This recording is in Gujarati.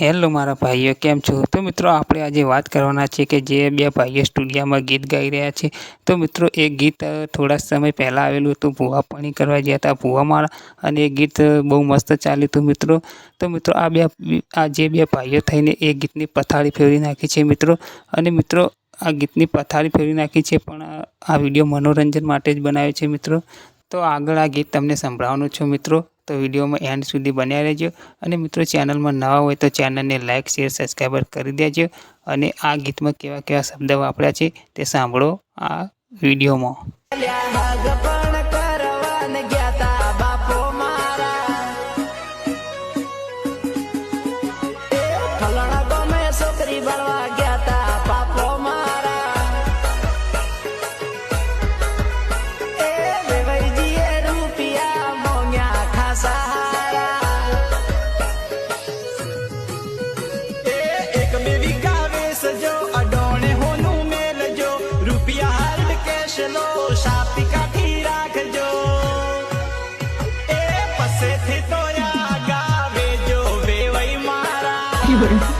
હેલો મારા ભાઈઓ, કેમ છો? તો મિત્રો આપણે આજે વાત કરવાના છે કે જે બે ભાઈઓ સ્ટુડિયોમાં ગીત ગાઈ રહ્યા છે. તો મિત્રો, એ ગીત થોડા સમય પહેલાં આવેલું હતું, ભૂવા પાણી કરવા ગયા હતા ભૂવા માળા અને એ ગીત બહુ મસ્ત ચાલ્યું હતું મિત્રો. તો મિત્રો, આ બે, આ જે બે ભાઈઓ થઈને એ ગીતની પથારી ફેરવી નાખી છે મિત્રો. અને મિત્રો, આ ગીતની પથારી ફેરવી નાખી છે પણ આ વીડિયો મનોરંજન માટે જ બનાવ્યો છે મિત્રો. તો આગળ આ ગીત તમને સંભળાવવાનું છું મિત્રો. તો વિડીયોમાં એન્ડ સુધી બન્યા રહેજો. અને મિત્રો, ચેનલમાં નવા હોય તો ચેનલને લાઇક શેર, સબસ્ક્રાઈબર કરી દેજો. અને આ ગીતમાં કેવા કેવા શબ્દ વાપર્યા છે તે સાંભળો આ વિડીયોમાં. લો શાપી કાઠી રાખજો. એ પસેથી તો યા ગાવે જો વેવઈ મારા.